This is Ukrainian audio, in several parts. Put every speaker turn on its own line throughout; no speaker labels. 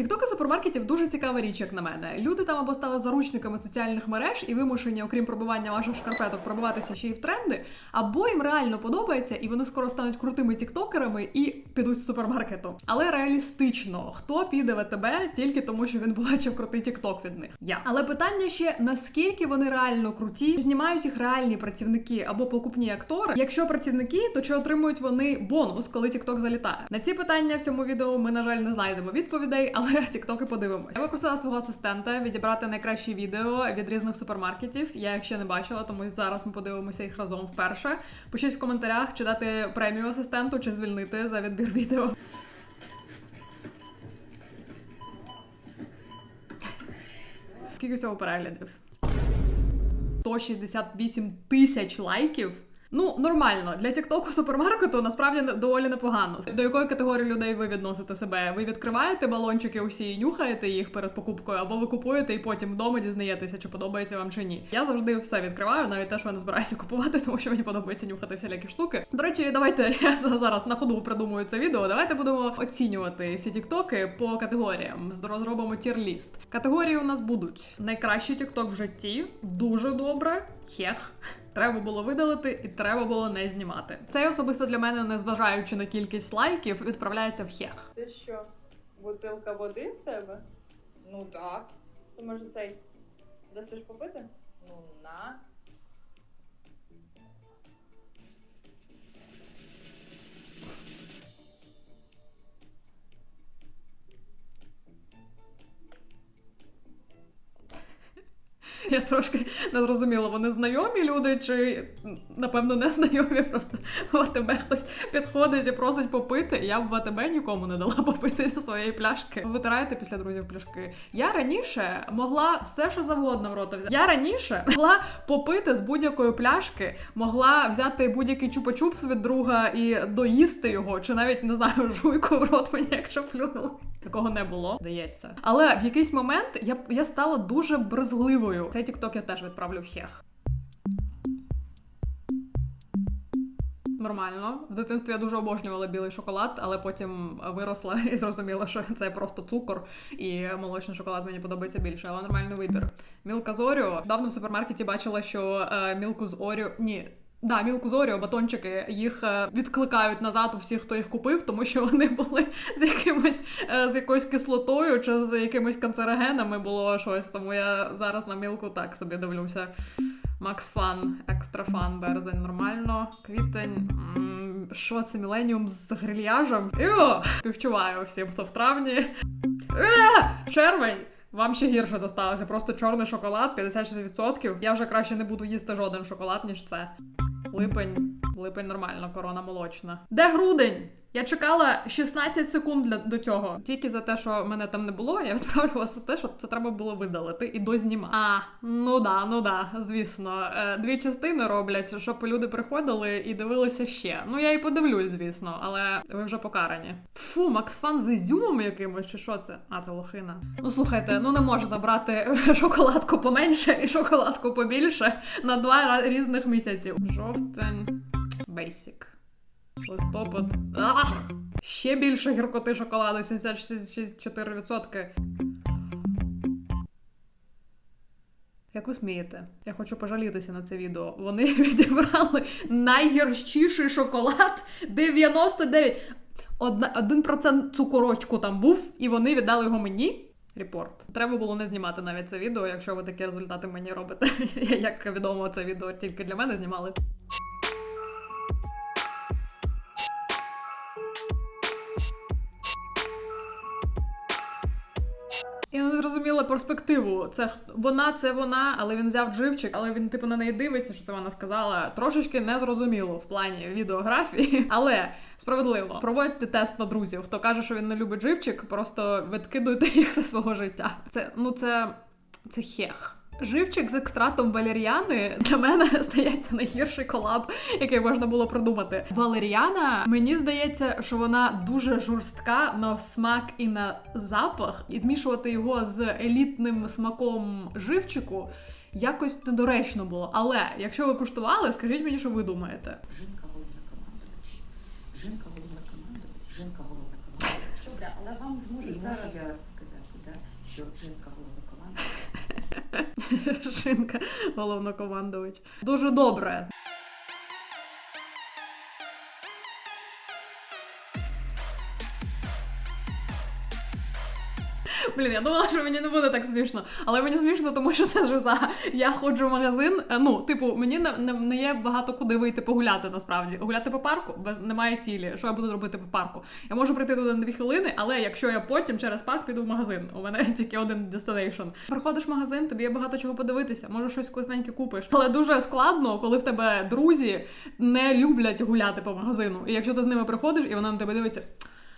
Тіктоки супермаркетів дуже цікава річ, як на мене. Люди там або стали заручниками соціальних мереж і вимушені, окрім пробивання ваших шкарпеток, пробиватися ще й в тренди, або їм реально подобається, і вони скоро стануть крутими тіктокерами і підуть з супермаркету. Але реалістично, хто піде в АТБ тільки тому, що він побачив крутий тікток від них? Я. Але питання ще наскільки вони реально круті, знімають їх реальні працівники або покупні актори. Якщо працівники, то чи отримують вони бонус, коли тікток залітає? На ці питання в цьому відео ми, на жаль, не знайдемо відповідей, але тіктоки подивимось. Я попросила свого асистента відібрати найкращі відео від різних супермаркетів. Я їх ще не бачила, тому зараз ми подивимося їх разом вперше. Пишіть в коментарях, чи дати премію асистенту, чи звільнити за відбір відео. Скільки всього переглядів? 168 тисяч лайків. Ну, нормально. Для тіктоку супермаркету насправді доволі непогано. До якої категорії людей ви відносите себе? Ви відкриваєте балончики усі і нюхаєте їх перед покупкою, або ви купуєте і потім вдома дізнаєтеся, чи подобається вам чи ні. Я завжди все відкриваю, навіть те, що я не збираюся купувати, тому що мені подобається нюхати всілякі штуки. До речі, давайте я зараз на ходу придумую це відео. Давайте будемо оцінювати ці тіктоки по категоріям. Розробимо тір-ліст. Категорії у нас будуть найкращий тікток в житті, дуже добре, хех. Треба було видалити і треба було не знімати. Це особисто для мене, незважаючи на кількість лайків, відправляється в хех.
Це що? Бутилка води в тебе?
Ну так.
То може цей дасиш попити?
Ну на.
Я трошки не зрозуміла, вони знайомі люди чи напевно не знайомі. Просто в АТБ хтось підходить і просить попити. Я б в АТБ нікому не дала попити зі своєї пляшки. Ви витираєте після друзів пляшки. Я раніше могла все, що завгодно в рота взяти. Я раніше могла попити з будь-якої пляшки, могла взяти будь-який чупа-чупс від друга і доїсти його, чи навіть не знаю, жуйку в рот мені, якщо плюнули. Такого не було, здається. Але в якийсь момент я, я стала дуже брезгливою. Цей тікток я теж відправлю в хех. Нормально. В дитинстві я дуже обожнювала білий шоколад, але потім виросла і зрозуміла, що це просто цукор, і молочний шоколад мені подобається більше, але нормальний вибір. Мілка з Оріо. Давно в супермаркеті бачила, що е, мілку з Оріо. Ні. Да, мілку з Оріо, батончики їх е, відкликають назад у всіх, хто їх купив, тому що вони були з якимось е, з якоюсь кислотою чи з якимись канцерогенами було щось. Тому я зараз на мілку так собі дивлюся. Макс Фан, екстра фан, березень нормально. Квітень. Що це Міленіум з грильяжем? Йо! Співчуваю всім, хто в травні. Е! Червень! Вам ще гірше досталося. Просто чорний шоколад, 56%. Я вже краще не буду їсти жоден шоколад, ніж це. Липень. Липень нормально, корона молочна. Де грудень? Я чекала 16 секунд для, до цього. Тільки за те, що мене там не було, я відправлю вас в те, що це треба було видалити і дознімати. А, ну да, ну да, звісно. Е, Дві частини роблять, щоб люди приходили і дивилися ще. Ну я і подивлюсь, звісно, але ви вже покарані. Фу, Макс Фан з ізюмом якимось, чи що це? А, це лохина. Ну слухайте, ну не можна брати шоколадку поменше і шоколадку побільше на два різних місяців. Жовтень, бейсік. Листопад. Ах! Ще більше гіркоти шоколаду, 74%. Як ви смієте? Я хочу пожалітися на це відео. Вони відібрали найгірчіший шоколад 99. Одна, 1% цукорочку там був, і вони віддали його мені. Репорт. Треба було не знімати навіть це відео, якщо ви такі результати мені робите. Як відомо, це відео тільки для мене знімали. Не перспективу. Це вона, це вона, але він взяв живчик, але він типу на неї дивиться, що це вона сказала. Трошечки незрозуміло в плані відеографії, але справедливо. Проводьте тест на друзів. Хто каже, що він не любить живчик, просто відкидуйте їх зі свого життя. Це ну це, це хех. Живчик з екстратом валеріани для мене здається найгірший колаб, який можна було придумати. Валеріана, мені здається, що вона дуже жорстка на смак і на запах, і змішувати його з елітним смаком живчику якось недоречно було. Але якщо ви куштували, скажіть мені, що ви думаєте.
Жінка головна командуюча. Жінка головна командуюча. Жінка головна командуюча.
Добре, але
Але вам зможуть зараз я сказати, да, що жінка головна команда.
Шинка, головнокомандувач. Дуже добре. Блін, я думала, що мені не буде так смішно. Але мені смішно, тому що це жиза. Я ходжу в магазин. е, Ну, типу, мені не, не, не є багато куди вийти погуляти насправді. Гуляти по парку без немає цілі. Що я буду робити по парку? Я можу прийти туди на дві хвилини, але якщо я потім через парк піду в магазин, у мене тільки один destination. Приходиш в магазин, тобі є багато чого подивитися, може щось вкусненьке купиш. Але дуже складно, коли в тебе друзі не люблять гуляти по магазину. І якщо ти з ними приходиш, і вона на тебе дивиться.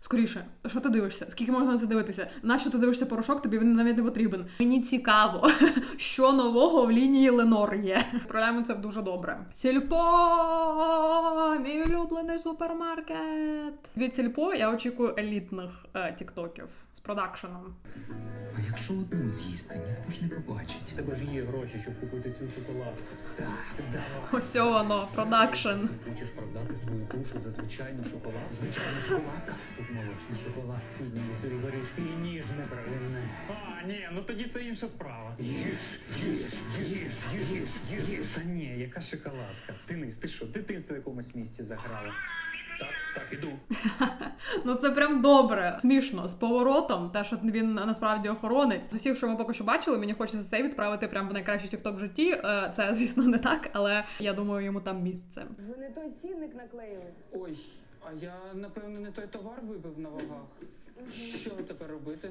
Скоріше, що ти дивишся? Скільки можна на це дивитися? Нащо ти дивишся порошок? Тобі він навіть не потрібен. Мені цікаво, що нового в лінії Ленор є. Відправляємо це в дуже добре. Сільпо! Мій улюблений супермаркет. Від сільпо я очікую елітних е, тіктоків з продакшеном.
А якщо одну з'їсти, ніхто ж не побачить.
Тебе ж є гроші, щоб купити цю шоколадку.
Так, давай.
Ось воно, продакшн.
Ти Хочеш продати свою душу за звичайну шоколадку?
Звичайно, шоколадка.
Тут молочний шоколад, сідні, сирі горішки і ніжне правильне.
А, ні, ну тоді це інша справа.
Їж, їж, їж, їж, їж, їж.
Та ні, яка шоколадка? Денис, ти що, в дитинстві в якомусь місті заграла?
Так, так, іду.
Ну це прям добре, смішно з поворотом, те, що він насправді охоронець. З усіх, що ми поки що бачили, мені хочеться цей відправити прямо в найкращий тікток в житті. Е, Це, звісно, не так, але я думаю, йому там місце.
Ви не той цінник наклеїли.
Ой, а я напевно не той товар вибив на вагах. Що тепер робити?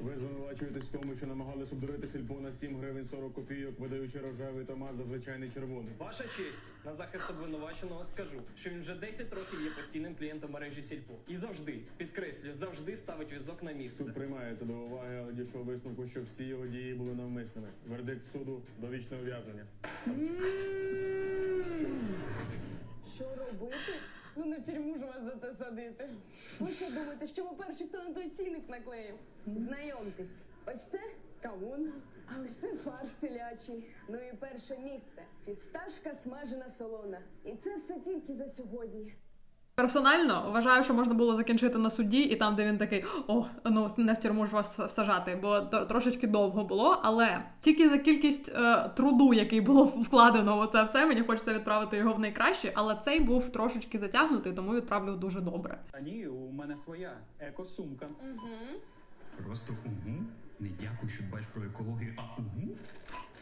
Ви звинувачуєтесь в тому, що намагалися обдурити сільпо на 7 гривень 40 копійок, видаючи рожевий томат за звичайний червоний.
Ваша честь, на захист обвинуваченого скажу, що він вже 10 років є постійним клієнтом мережі Сільпо. І завжди, підкреслю, завжди ставить візок на місце.
Суд приймається до уваги, але дійшов висновку, що всі його дії були навмисними. Вердикт суду довічне ув'язнення.
Що робити? Ну не в тюрму ж вас за це садити. Ви що думаєте, що ви перші, хто на той цінник наклеїв? Знайомтесь, ось це кавун, а ось це фарш телячий. Ну і перше місце фісташка смажена солона. І це все тільки за сьогодні.
Персонально вважаю, що можна було закінчити на суді, і там, де він такий о, ну не в тюрму ж вас сажати, бо трошечки довго було. Але тільки за кількість е, труду, який було вкладено в це все, мені хочеться відправити його в найкраще, але цей був трошечки затягнутий, тому відправлю дуже добре.
А ні, у мене своя екосумка.
Угу.
Просто угу. Не дякую, що дбаєш про екологію, а угу.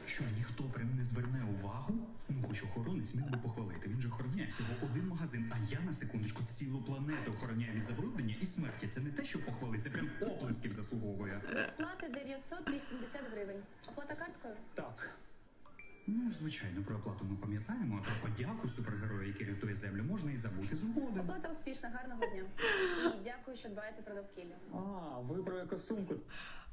Що ніхто прям не зверне увагу? Ну, хоч охоронець міг би похвалити. Він же охороняє всього один магазин, а я на секундочку цілу планету охороняю від забруднення і смерті. Це не те, що похвали, це прям оплесків заслуговує.
Сплати 980 гривень. Оплата карткою?
Так.
Ну, звичайно, про оплату ми пам'ятаємо, а про подяку супергерою, який рятує землю, можна і забути згодом.
Оплата успішна, гарного дня. І дякую, що дбаєте про довкілля.
А, ви про екосумку.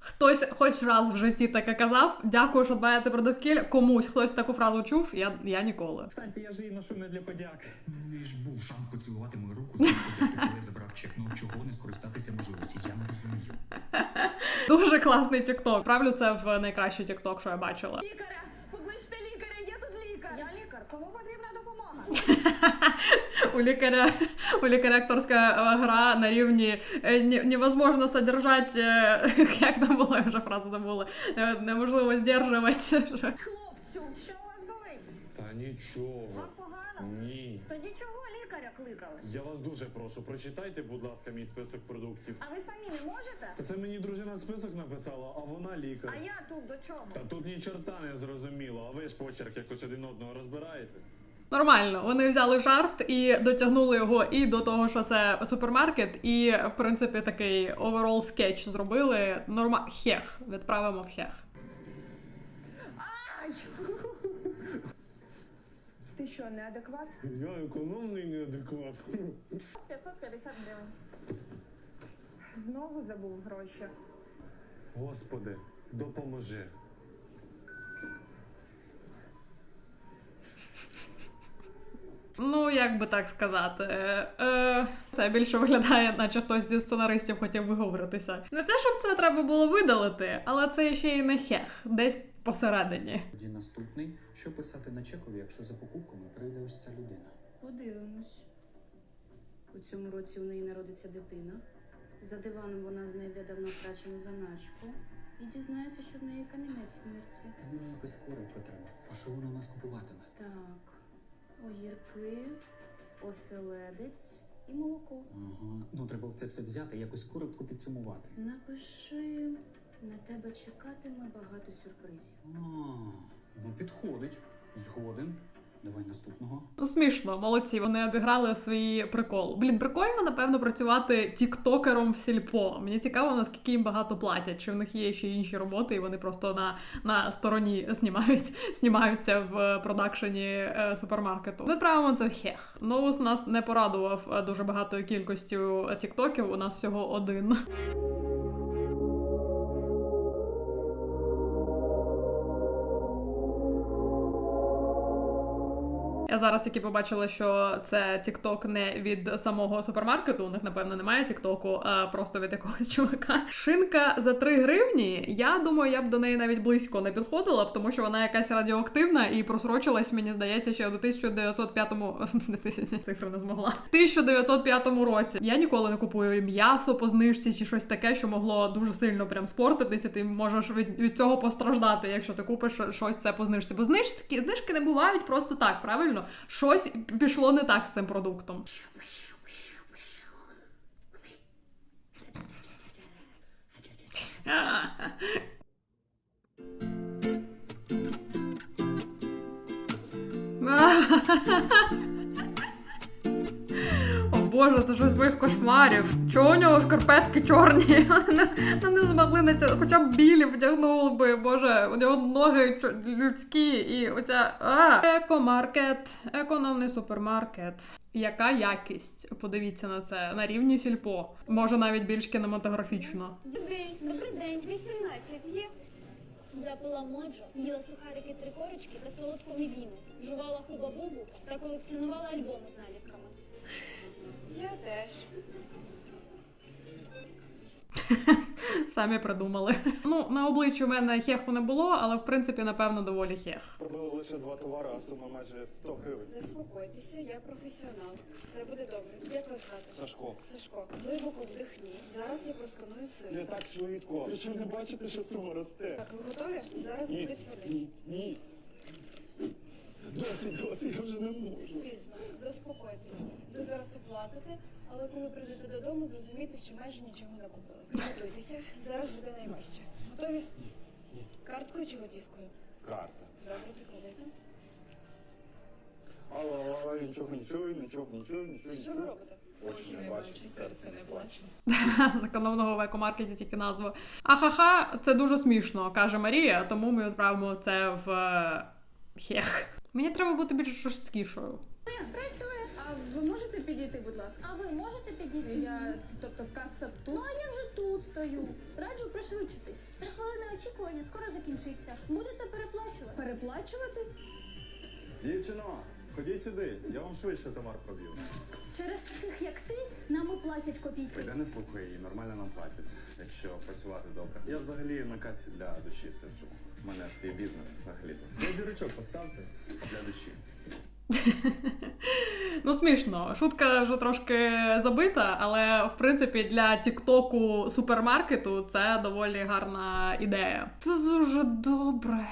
Хтось хоч раз в житті таке казав. Дякую, що дбаєте про довкілля. Комусь хтось таку фразу чув. Я, я ніколи.
Кстати, я ж її ношу не для подяки.
Не ж був шанс поцілувати мою руку за подяки, коли я забрав чек. Ну чого не скористатися можливості? Я не розумію.
Дуже класний тікток. Правлю це в найкращий тікток, що я бачила.
Лікаря! Покличте лікаря, є тут лікар! Я лікар, кому потрібна допомога?
У лікаря у лікаря акторська е, гра на рівні е, невозможно содержать, е, як там була вже фраза забула. Неможливо здержувати.
Хлопцю, що?
Та нічого.
Вам погано?
Ні.
Тоді чого лікаря кликали?
Я вас дуже прошу, прочитайте, будь ласка, мій список продуктів.
А ви самі не можете?
Та це мені дружина список написала, а вона лікар.
А я тут до чого?
Та тут ні чорта не зрозуміло, а ви ж почерк якось один одного розбираєте.
Нормально, вони взяли жарт і дотягнули його і до того, що це супермаркет, і в принципі такий оверол скетч зробили. Норма хех. Відправимо в хех.
Ти що, неадекват?
Я економний неадекват.
550 гривень. Знову забув гроші.
Господи, допоможи.
Ну, як би так сказати, е, це більше виглядає, наче хтось зі сценаристів хотів виговоритися. Не те, щоб це треба було видалити, але це ще й не хех, десь посередині.
Тоді наступний. Що писати на чекові, якщо за покупками прийде ось ця людина?
Подивимось. У цьому році у неї народиться дитина. За диваном вона знайде давно втрачену заначку і дізнається, що в неї камінець смерті.
Та мені якось коротко треба. А що вона у нас купуватиме?
Так, огірки, оселедець і молоко.
Ага. Ну треба це все взяти якось коротко підсумувати.
Напиши, на тебе чекатиме багато сюрпризів.
А, ну підходить. Згоден. Давай наступного.
Ну, смішно, молодці. Вони обіграли свій прикол. Блін, прикольно, напевно, працювати тіктокером в сільпо. Мені цікаво, наскільки їм багато платять, чи в них є ще інші роботи, і вони просто на, на стороні знімають, знімаються в продакшені е, супермаркету. Відправимо це в хех. Новус нас не порадував е, дуже багатою кількістю тіктоків. У нас всього один. Я зараз тільки побачила, що це TikTok не від самого супермаркету. У них, напевно, немає TikTok, а просто від якогось чувака. Шинка за 3 гривні. Я думаю, я б до неї навіть близько не підходила, тому що вона якась радіоактивна і просрочилась, мені здається, ще у 1905 цифри не змогла. 1905 році. Я ніколи не купую м'ясо по знижці чи щось таке, що могло дуже сильно прям спортитися. Ти можеш від, від цього постраждати, якщо ти купиш щось це по знижці. Бо знижки, знижки не бувають просто так, правильно? Щось пішло не так з цим продуктом. Боже, це щось з моїх кошмарів. Чого у нього шкарпетки чорні? Вони не- змогли на це, хоча б білі вдягнули би. Боже, у нього ноги людські і оця. А! Екомаркет, економний супермаркет. Яка якість? Подивіться на це на рівні сільпо. Може навіть більш кінематографічно.
Добрий день, добрий день, 18 є. Я пила моджо, їла сухарики три корочки та солодку мівіну, жувала хуба-бубу та колекціонувала альбоми з наліпками.
Я теж.
Самі придумали. Ну, на обличчі у мене хеху не було, але в принципі, напевно, доволі хех.
Пробили лише два товари, а сума майже 100 гривень.
Заспокойтеся, я професіонал. Все буде добре. Як вас звати?
Сашко.
Сашко, глибоко вдихніть. Зараз я просканую
Не так швидко. Ви що не бачите, що сума росте?
Так, ви готові? Зараз
Ні,
будуть вони.
ні, ні. Досить, досить, я вже не можу.
Пізно, заспокойтеся. Ви зараз оплатите, але коли прийдете додому, зрозумієте, що майже нічого не купили. Приготуйтеся, зараз буде найважче. Готові? Карткою чи готівкою?
Карта.
Добре, прикладайте.
Алло, алло, нічого не чую, нічого не чую, нічого не
Що ви
чую.
робите?
Очі не бачу, серце не плаче.
з економного в екомаркеті тільки назва. Ахаха, це дуже смішно, каже Марія, тому ми відправимо це в е, хех. Мені треба бути більш жорсткішою.
Працює. А ви можете підійти, будь ласка?
А ви можете підійти?
Я, тобто, каса тут.
Ну, а я вже тут стою. Раджу пришвидшитись. Три хвилини очікування скоро закінчиться. Будете переплачувати.
Переплачувати?
Дівчино, ходіть сюди, я вам швидше товар проб'ю.
Через таких, як ти, нам і платять копійки.
Я не слухай її, нормально нам платять, якщо працювати добре. Я взагалі на касі для душі сиджу. У мене свій бізнес взагалі-то. Я зірочок поставте для душі.
Ну, смішно. Шутка вже трошки забита, але в принципі для тіктоку супермаркету це доволі гарна ідея. Це дуже добре.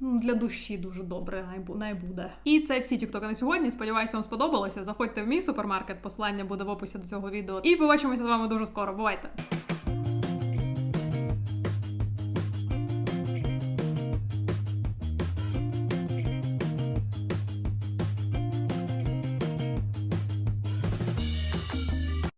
Ну, Для душі дуже добре, най бу- най буде. І це всі тіктоки на сьогодні. Сподіваюся, вам сподобалося. Заходьте в мій супермаркет, посилання буде в описі до цього відео. І побачимося з вами дуже скоро. Бувайте!